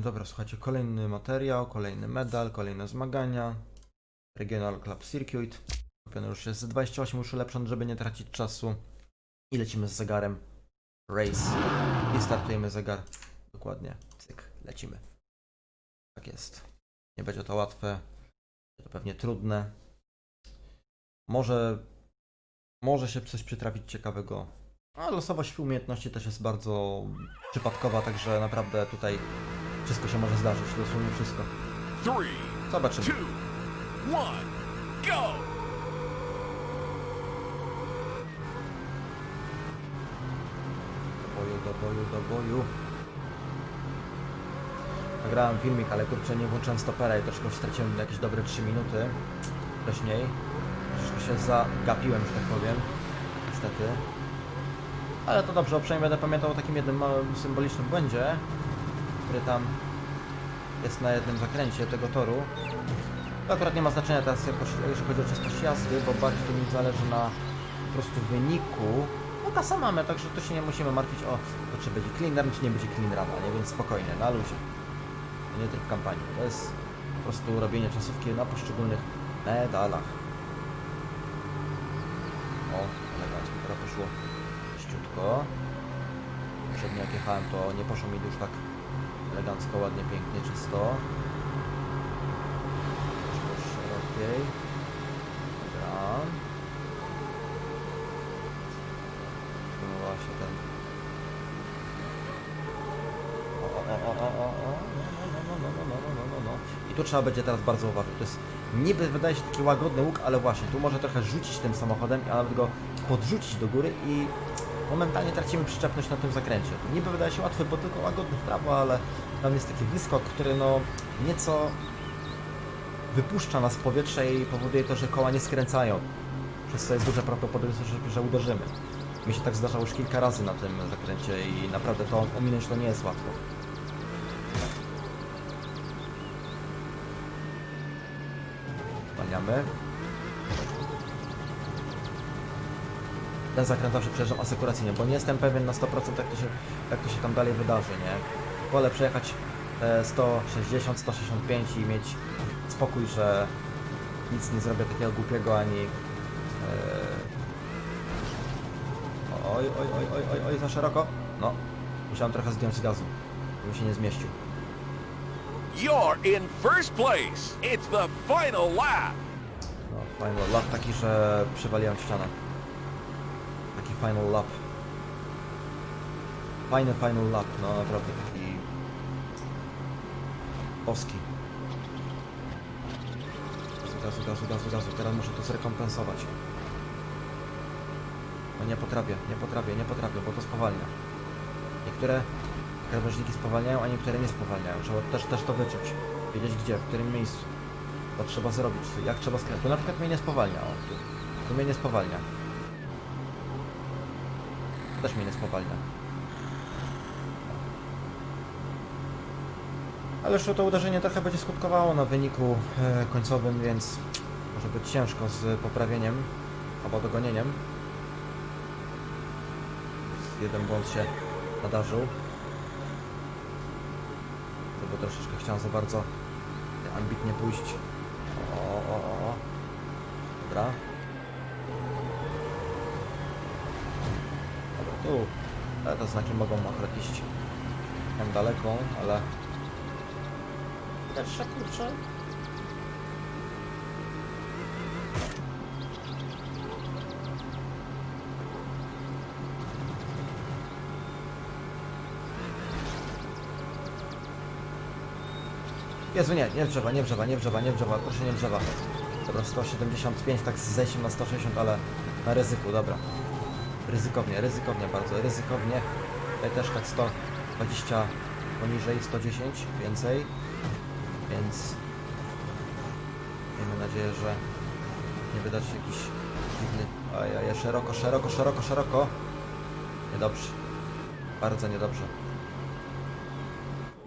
dobra, słuchajcie, kolejny materiał, kolejny medal, kolejne zmagania. Regional Club Circuit. Kupiony już jest 28, już ulepszony, żeby nie tracić czasu. I lecimy z zegarem. Race. I startujemy zegar. Dokładnie. Cyk, lecimy. Tak jest. Nie będzie to łatwe. Będzie to pewnie trudne. Może, może się coś przytrafić ciekawego. A losowość umiejętności też jest bardzo przypadkowa, także naprawdę tutaj wszystko się może zdarzyć. Dosłownie wszystko. Zobaczymy. Do boju, do boju, do boju. Nagrałem filmik, ale kurczę nie włączyłem stopera i troszkę straciłem jakieś dobre 3 minuty wcześniej. Troszkę się zagapiłem, że tak powiem. Niestety. Ale to dobrze, przynajmniej będę pamiętał o takim jednym małym symbolicznym błędzie, który tam jest na jednym zakręcie tego toru. To akurat nie ma znaczenia teraz, jako, jeżeli chodzi o czystość jazdy, bo bardziej to mi zależy na po prostu wyniku. No kasa mamy, także tu się nie musimy martwić o to, czy będzie clean run, czy nie będzie clean run, nie? Więc spokojnie, na luzie. To nie tryb kampanii, to jest po prostu robienie czasówki na poszczególnych medalach. O, elegancko, teraz poszło szybciutko. Poprzednio jak jechałem, to nie poszło mi już tak elegancko, ładnie, pięknie, czysto. Poszło szerokiej. Dobra. No ten. O, o, o, o, o, o. No, no, no, no, no, no, no, no, no. I tu trzeba będzie teraz bardzo uważać. To jest niby wydaje się taki łagodny łuk, ale właśnie tu może trochę rzucić tym samochodem, a nawet go podrzucić do góry i momentalnie tracimy przyczepność na tym zakręcie. Niby wydaje się łatwy, bo tylko łagodny w prawo, ale tam jest taki wyskok, który no nieco wypuszcza nas w powietrze i powoduje to, że koła nie skręcają. Przez co jest duże prawdopodobieństwo, że, że uderzymy. Mi się tak zdarzało już kilka razy na tym zakręcie i naprawdę to ominąć to nie jest łatwo. Zwalniamy. Ten zakręt zawsze przejeżdżam asekuracyjnie, bo nie jestem pewien na 100% jak to się, jak to się tam dalej wydarzy, nie? Wolę przejechać e, 160, 165 i mieć spokój, że nic nie zrobię takiego głupiego ani... E... Oj, oj, oj, oj, oj, oj, za szeroko. No, musiałem trochę zdjąć z gazu, żeby się nie zmieścił. You're in first place. It's the final lap. No, final lap taki, że przywaliłem ścianę. Final lap. Fajny final lap, no naprawdę taki... Boski. Gazu, gazu, gazu, gazu, teraz muszę to zrekompensować. No nie potrafię, nie potrafię, nie potrafię, bo to spowalnia. Niektóre krawężniki spowalniają, a niektóre nie spowalniają. Trzeba też, też to wyczuć. Wiedzieć gdzie, w którym miejscu. To trzeba zrobić, jak trzeba skręcić. Tu na przykład mnie nie spowalnia, o, tu. Tu mnie nie spowalnia. Też mnie nie spowalnia. Ale już to uderzenie trochę będzie skutkowało na wyniku e, końcowym, więc może być ciężko z poprawieniem albo dogonieniem. Jeden błąd się nadarzył. To bo troszeczkę chciałem za bardzo ambitnie pójść. O, o, o. Dobra. Dobra, tu. Ale te znaki mogą akurat iść tam daleko, ale... Widać, że kurczę. Jezu, nie, nie drzewa, nie drzewa, nie drzewa, nie drzewa, proszę nie drzewa. Dobra, 175, tak z zejściem na 160, ale na ryzyku, dobra. Ryzykownie, ryzykownie bardzo, ryzykownie. Tutaj też tak 120 poniżej, 110 więcej, więc miejmy nadzieję, że nie wydać się jakiś dziwny... Ojej, szeroko, szeroko, szeroko, szeroko. Niedobrze. Bardzo niedobrze.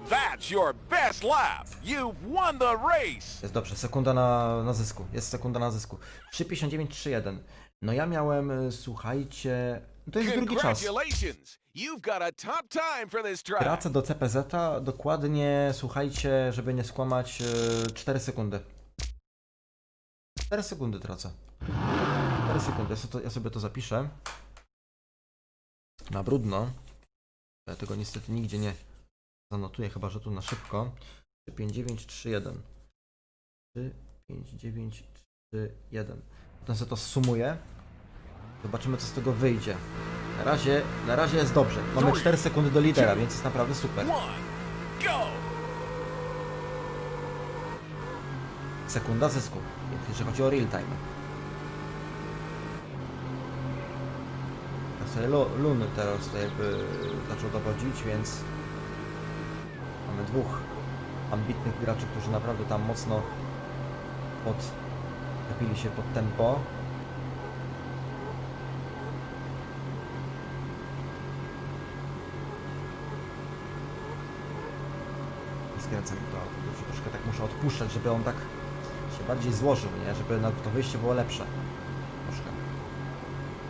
That's your best lap. You've won the race. Jest dobrze, sekunda na, na zysku. Jest sekunda na zysku. 3,59, 3,1. No ja miałem, y, słuchajcie, To jest drugi czas. Congratulations! You've got a top time for this track. Tracę do CPZ-a dokładnie, słuchajcie, żeby nie skłamać, yy, 4 sekundy. 4 sekundy tracę. 4 sekundy, ja sobie to, zapiszę. Na brudno. Ja tego niestety nigdzie nie zanotuję, chyba że tu na szybko. 35931. 35931. Potem sobie to sumuję. Zobaczymy co z tego wyjdzie. Na razie, na razie jest dobrze. Mamy 4 sekundy do lidera, więc jest naprawdę super. Sekunda zysku, jeśli chodzi o real time. Ja sobie Lu- Luny teraz jakby zaczął dowodzić, więc mamy dwóch ambitnych graczy, którzy naprawdę tam mocno podkapili się pod tempo. Skręcam to troszkę tak muszę odpuszczać, żeby on tak się bardziej złożył, nie? Żeby to wyjście było lepsze. Troszkę.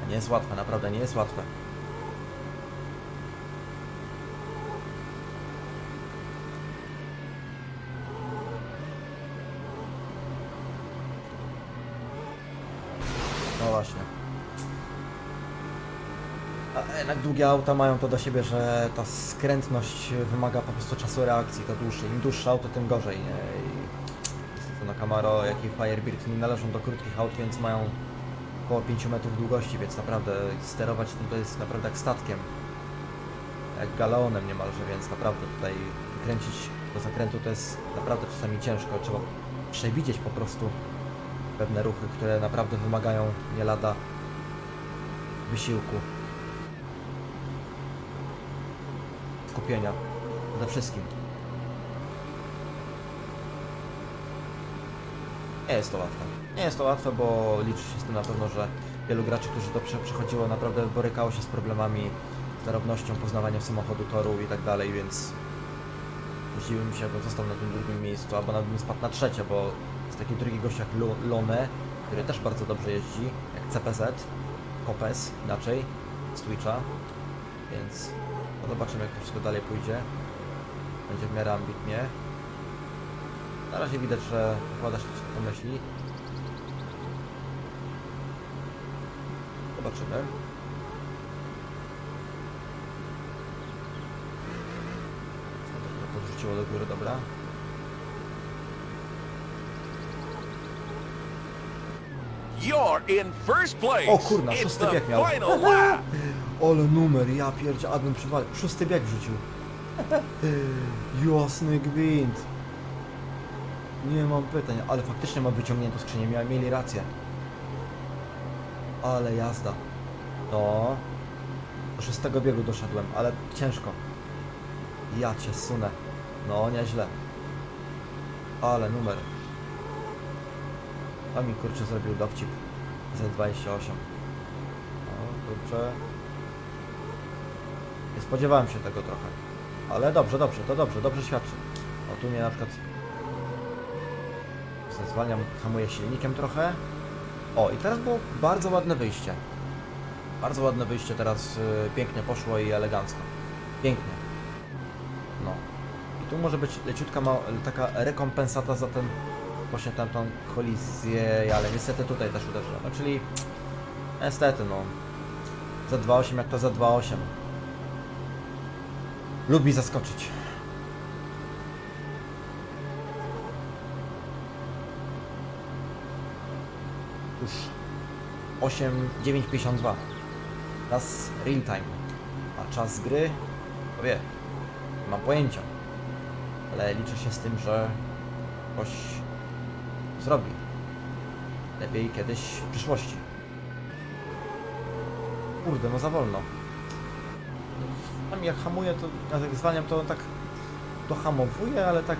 A nie jest łatwe, naprawdę nie jest łatwe. No właśnie. A jednak długie auta mają to do siebie, że ta skrętność wymaga po prostu czasu reakcji, to dłuższy. Im dłuższe auto, tym gorzej, nie? I niestety no Camaro, jak i Firebird nie należą do krótkich aut, więc mają około 5 metrów długości, więc naprawdę sterować tym to jest naprawdę jak statkiem. Jak galeonem niemalże, więc naprawdę tutaj wykręcić do zakrętu to jest naprawdę czasami ciężko. Trzeba przewidzieć po prostu pewne ruchy, które naprawdę wymagają nie lada wysiłku. Przede wszystkim. Nie jest to łatwe. Nie jest to łatwe, bo liczy się z tym na pewno, że wielu graczy, którzy to prze- przechodziło, naprawdę borykało się z problemami z zarobnością, poznawaniem samochodu, toru i tak dalej, więc zdziwiłbym się, jakbym został na tym drugim miejscu, albo nawet bym spadł na trzecie, bo jest taki drugi gość jak Lone, który też bardzo dobrze jeździ, jak CPZ, Kopes, inaczej, z Twitcha, więc no zobaczymy, jak to wszystko dalej pójdzie. Będzie w miarę ambitnie. Na razie widać, że wkładasz to myśli. Zobaczymy. To podrzuciło do góry, dobra. You're in first place. O kurna, szósty bieg miał. Ale numer, ja pierdzie, a bym przywalił. Szósty bieg wrzucił. Jasny gwint. Nie mam pytań, ale faktycznie mam wyciągniętą skrzynię, miałem, mieli rację. Ale jazda. No. Do szóstego biegu doszedłem, ale ciężko. Ja cię sunę. No, nieźle. Ale numer. A mi kurczę zrobił dowcip. Z28. No, kurczę. Nie spodziewałem się tego trochę. Ale dobrze, dobrze, to dobrze, dobrze świadczy. O, tu mnie na przykład... Zwalniam, hamuję silnikiem trochę. O, i teraz było bardzo ładne wyjście. Bardzo ładne wyjście teraz, y, pięknie poszło i elegancko. Pięknie. No. I tu może być leciutka ma, taka rekompensata za ten właśnie tamtą kolizję, ale niestety tutaj też uderzyłem. No, czyli niestety no. Z28 jak to Z28. Lubi zaskoczyć. Już 8, 9,52. Czas real time. A czas gry? To wie. Nie mam pojęcia. Ale liczę się z tym, że ktoś zrobi. Lepiej kiedyś w przyszłości. Kurde, no za wolno. Tam jak hamuję, to jak zwalniam, to tak dohamowuję, ale tak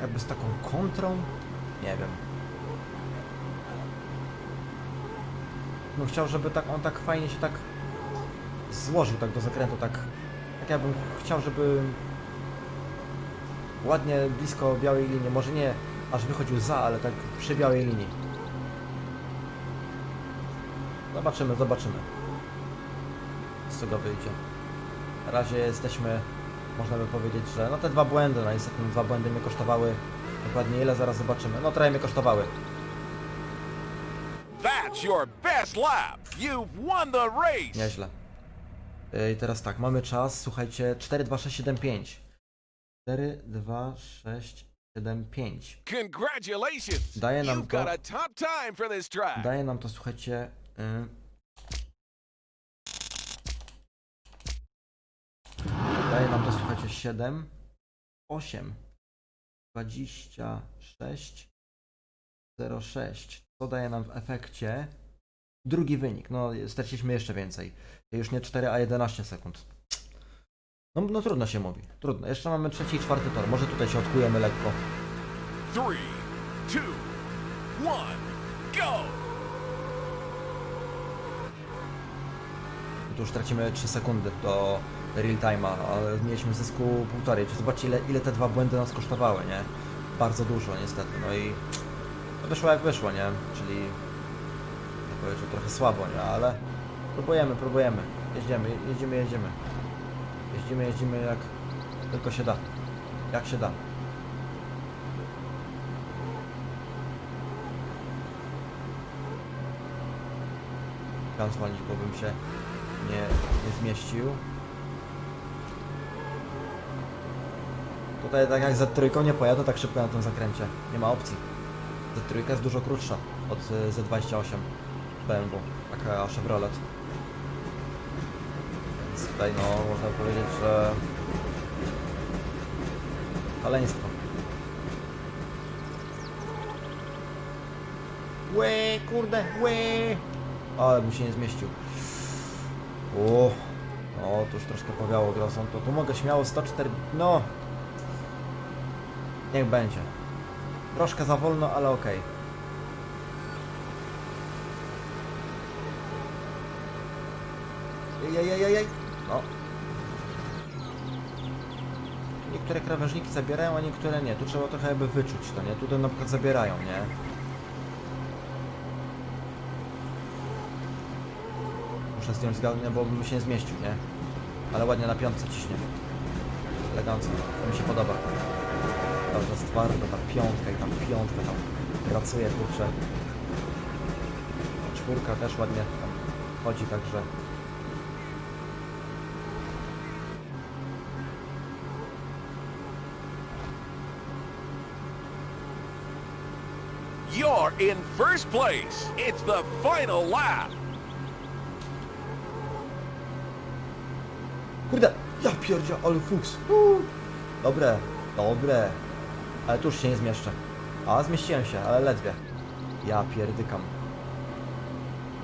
jakby z taką kontrą. Nie wiem. No chciał, żeby tak on tak fajnie się tak złożył tak do zakrętu, tak tak ja bym chciał, żeby ładnie blisko białej linii, może nie aż wychodził za, ale tak przy białej linii. Zobaczymy, zobaczymy. Z czego wyjdzie. Na razie jesteśmy, można by powiedzieć, że no te dwa błędy, no niestety dwa błędy mnie kosztowały dokładnie ile, zaraz zobaczymy. No trochę mnie kosztowały. That's your best lap. You've won the race. Nieźle. I teraz tak, mamy czas, słuchajcie, 4, 2, 6, 7, 5. 4, 2, 6, 7, 5. Congratulations. Daje nam to-. Daje nam to, słuchajcie. y, Daje nam to, słuchajcie, 7, 8, 26, 06. Co daje nam w efekcie drugi wynik. No, straciliśmy jeszcze więcej. Już nie 4, a 11 sekund. No, no trudno się mówi. Trudno. Jeszcze mamy trzeci i czwarty tor. Może tutaj się odkujemy lekko. Three, two, one, go. Tu już tracimy 3 sekundy do real time'a, ale mieliśmy zysku półtorej. Czy Zobaczcie ile, ile te dwa błędy nas kosztowały, nie? Bardzo dużo niestety, no i wyszło jak wyszło, nie? Czyli tak powiedzieć, że trochę słabo, nie? Ale próbujemy, próbujemy. Jedziemy, jedziemy, jedziemy. Jeździmy, jeździmy jak tylko się da. Jak się da. Chciałem zwolnić, bo bym się nie, nie zmieścił. Tutaj tak jak Z3 nie pojadę tak szybko na tym zakręcie. Nie ma opcji. Z3 jest dużo krótsza od y, Z28 BMW, taka Chevrolet. Więc tutaj no można powiedzieć, że szaleństwo. Łe, kurde, łe! Ale bym się nie zmieścił. O, no to już troszkę powiało grosą. To tu mogę śmiało 104. No. Niech będzie. Troszkę za wolno, ale okej. Jejejejej. No. Niektóre krawężniki zabierają, a niektóre nie. Tu trzeba trochę jakby wyczuć to, nie? Tutaj na przykład zabierają, nie? Muszę zdjąć z galiny, bo bym się nie zmieścił, nie? Ale ładnie na piątce ciśnie. Elegancko. To mi się podoba. Dobrze, jest twardo, ta piątka i tam piątka tam pracuje, kurczę. Czwórka też ładnie tam chodzi, także... You're in first place. It's the final lap. Kurde! Ja pierdzia, ale fuks! Dobre, dobre. Ale tu już się nie zmieszczę. A, zmieściłem się, ale ledwie. Ja pierdykam.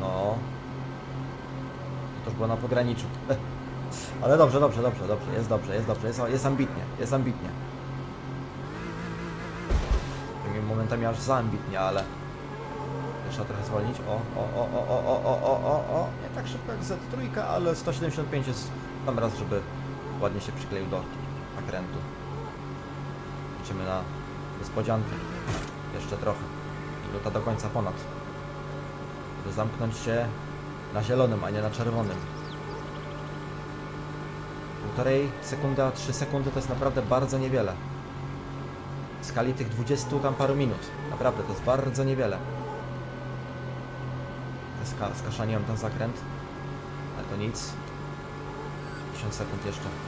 No. To już było na pograniczu. Ale dobrze, dobrze, dobrze, dobrze. Jest dobrze, jest dobrze. Jest, jest ambitnie, jest ambitnie. Tymi Momentami aż za ambitnie, ale... Trzeba trochę zwolnić. O, o, o, o, o, o, o, o, o. Nie tak szybko jak Z3, ale 175 jest tam raz, żeby ładnie się przykleił do zakrętu. Liczymy na niespodziankę. Jeszcze trochę. Minuta do końca ponad. Żeby zamknąć się na zielonym, a nie na czerwonym. Półtorej sekundy, a 3 sekundy to jest naprawdę bardzo niewiele. W skali tych 20 tam paru minut. Naprawdę, to jest bardzo niewiele. Ska ten zakręt. Ale to nic. 1000 sekund jeszcze.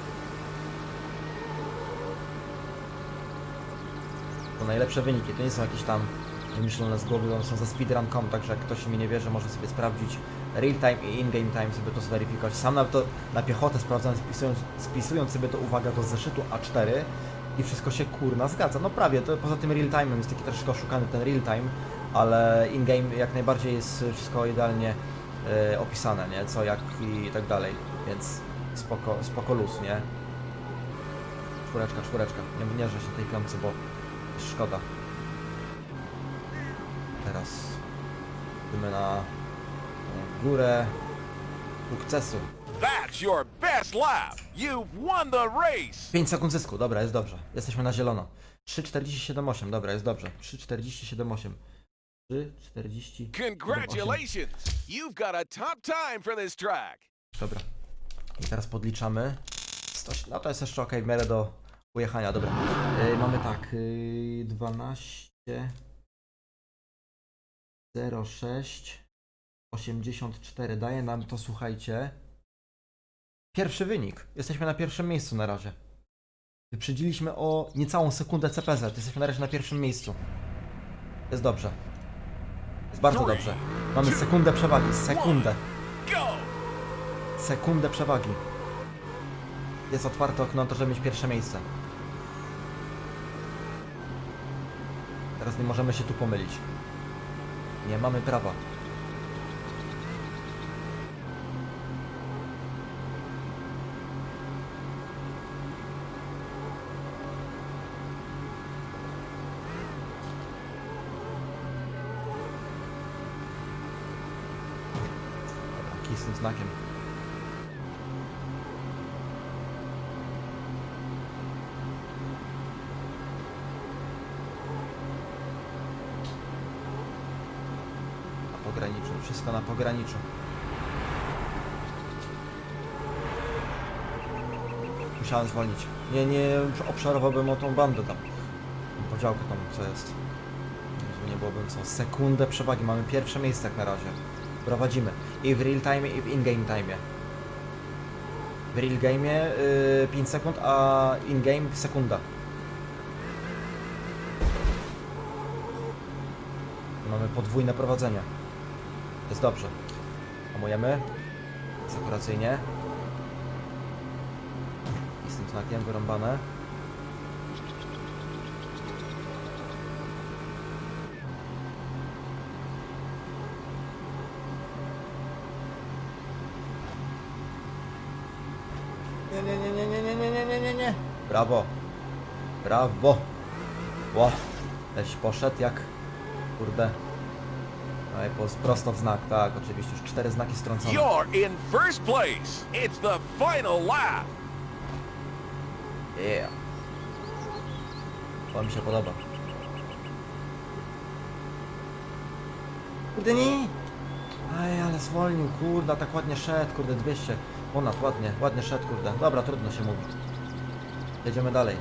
Najlepsze wyniki, to nie są jakieś tam wymyślone z głowy, one są ze speedrun.com, także jak ktoś mi nie wierzy, może sobie sprawdzić real time i in-game time, sobie to zweryfikować. Sam nawet to na piechotę sprawdzałem, spisując, spisując sobie to, uwaga, do zeszytu A4 i wszystko się kurna zgadza. No prawie, to poza tym real time'em jest taki troszkę oszukany ten real time, ale in-game jak najbardziej jest wszystko idealnie e, opisane, nie? Co, jak i tak dalej, więc spoko, spoko luz, nie? Czwóreczka, czwóreczka. Nie wnierzę się tej piątce, bo szkoda. Teraz idziemy na górę sukcesu. That's your best lap. You've won the race. 5 sekund zysku, dobra, jest dobrze. Jesteśmy na zielono. 3,47,8, dobra, jest dobrze. 3,47,8. 40. Congratulations! You've got a top time for this track. Dobra. I teraz podliczamy. 100, no to jest jeszcze ok, w miarę do ujechania. Dobra. Yy, mamy tak. Yy, 12. 06. 84. Daje nam to, słuchajcie. Pierwszy wynik. Jesteśmy na pierwszym miejscu na razie. Wyprzedziliśmy o niecałą sekundę CPZ. Jesteśmy na razie na pierwszym miejscu. Jest dobrze. Jest bardzo dobrze. Mamy sekundę przewagi. Sekundę. Sekundę przewagi. Jest otwarte okno, to żeby mieć pierwsze miejsce. Teraz nie możemy się tu pomylić. Nie mamy prawa. Tym znakiem. Pograniczu, wszystko na pograniczu. Musiałem zwolnić. Nie, nie obszarowałbym o tą bandę tam. Podziałkę tam, co jest. Nie byłoby co. Sekundę przewagi. Mamy pierwsze miejsce jak na razie. Prowadzimy. I w real time, i w in-game time. W real game yy, 5 sekund, a in-game sekunda. Mamy podwójne prowadzenie. Jest dobrze. Hamujemy. Sekuracyjnie. I z tym znakiem wyrąbane. Nie, nie, nie, nie, nie, nie, nie, nie, nie, nie, nie. Brawo. Brawo. Ło. Leś poszedł jak... Kurde. No i po- prosto w znak, tak, oczywiście. Już cztery znaki strącone. You're in first place. It's the final lap. Yeah. To mi się podoba. Kurde nie! Aj, ale zwolnił, kurde, tak ładnie szedł, kurde, 200 ponad, ładnie, ładnie szedł, kurde. Dobra, trudno się mówi. Jedziemy dalej.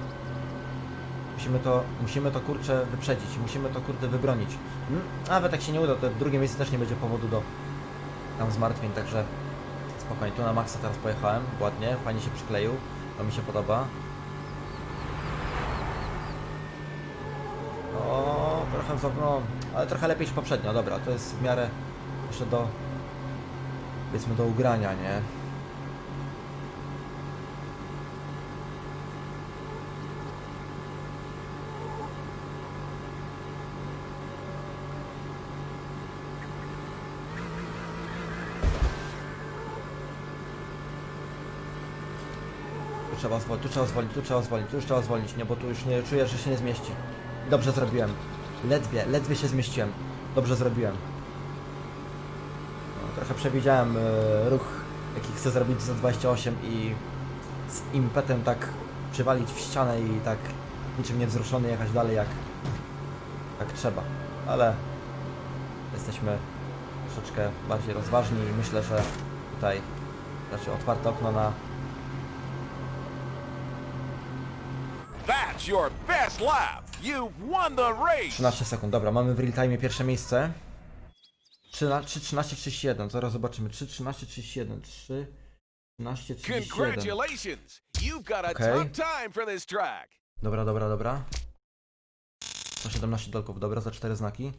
Musimy to, musimy to kurczę wyprzedzić, musimy to kurde wybronić. Mm, Nawet jak się nie uda, to drugie miejsce też nie będzie powodu do tam zmartwień, także spokojnie. Tu na maksa teraz pojechałem, ładnie, fajnie się przykleił, to mi się podoba. O, trochę za, no, ale trochę lepiej niż poprzednio, dobra, to jest w miarę jeszcze do, powiedzmy do ugrania, nie? Trzeba zwolnić, tu trzeba zwolnić, tu trzeba zwolnić, tu już trzeba zwolnić, nie, bo tu już nie czuję, że się nie zmieści. Dobrze zrobiłem. Ledwie, ledwie się zmieściłem. Dobrze zrobiłem. No, trochę przewidziałem e, ruch, jaki chcę zrobić za 28 i z impetem tak przywalić w ścianę i tak niczym niewzruszony jechać dalej jak, jak trzeba. Ale jesteśmy troszeczkę bardziej rozważni i myślę, że tutaj raczej otwarte okno na Your best lap. You've won the race. 13 sekund, dobra, mamy w real time pierwsze miejsce. 3.13.31, zaraz zobaczymy. 3.13.31, 3.13.31. Congratulations. You've got a Okay. top time for this track. Dobra, dobra, dobra. 117 dolków, dobra, za 4 znaki.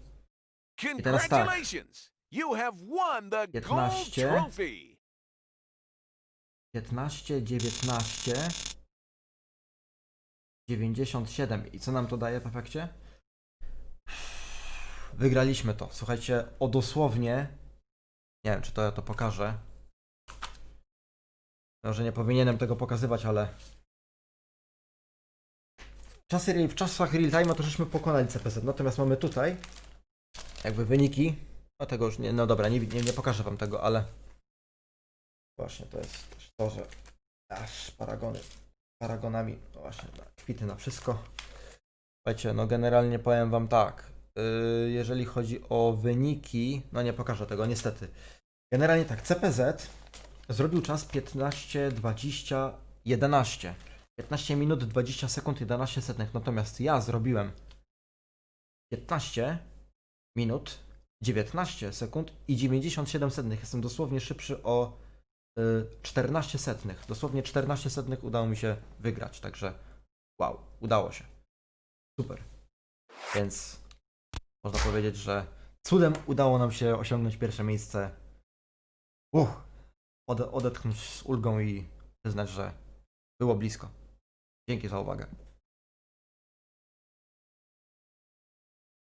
teraz tak. Congratulations. You have won the gold 15. trophy. 15, 19, 97. I co nam to daje w efekcie? Wygraliśmy to. Słuchajcie, o dosłownie. Nie wiem, czy to ja to pokażę. Może nie powinienem tego pokazywać, ale. W czasach real time to żeśmy pokonali CPZ. Natomiast mamy tutaj jakby wyniki. No tego już nie. No dobra, nie, nie, nie pokażę wam tego, ale. Właśnie, to jest też to, że aż paragony, paragonami, no właśnie, tak, kwity na wszystko. Słuchajcie, no generalnie powiem wam tak, yy, jeżeli chodzi o wyniki, no nie pokażę tego niestety. Generalnie tak, CPZ zrobił czas 15, 20, 11. 15 minut, 20 sekund, 11 setnych. Natomiast ja zrobiłem 15 minut, 19 sekund i 97 setnych. Jestem dosłownie szybszy o y, 14 setnych. Dosłownie 14 setnych udało mi się wygrać, także wow, udało się. Super. Więc można powiedzieć, że cudem udało nam się osiągnąć pierwsze miejsce. Uff, ode, odetchnąć z ulgą i przyznać, że było blisko. Dzięki za uwagę.